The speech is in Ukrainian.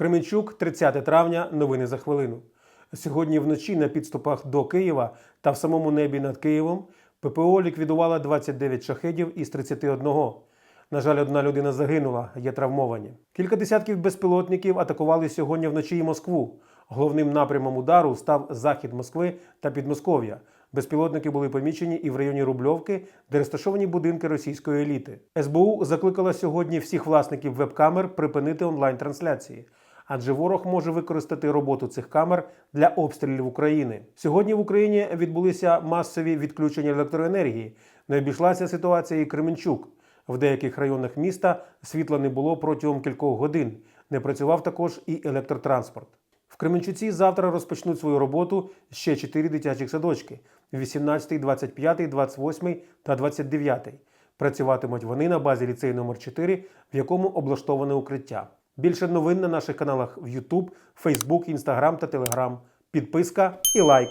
Кременчук, 30 травня. Новини за хвилину. Сьогодні вночі на підступах до Києва та в самому небі над Києвом ППО ліквідувала 29 шахедів із 31. На жаль, одна людина загинула, є травмовані. Кілька десятків безпілотників атакували сьогодні вночі і Москву. Головним напрямом удару став захід Москви та Підмосков'я. Безпілотники були помічені і в районі Рубльовки, де розташовані будинки російської еліти. СБУ закликала сьогодні всіх власників веб-камер припинити онлайн-трансляції, адже ворог може використати роботу цих камер для обстрілів України. Сьогодні в Україні відбулися масові відключення електроенергії. Не обійшлася ситуація і Кременчук. В деяких районах міста світла не було протягом кількох годин. Не працював також і електротранспорт. В Кременчуці завтра розпочнуть свою роботу ще чотири дитячих садочки: 18, 25, 28 та 29. Працюватимуть вони на базі ліцею номер 4 в якому облаштоване укриття. Більше новин на наших каналах в YouTube, Facebook, Instagram та Telegram. Підписка і лайк.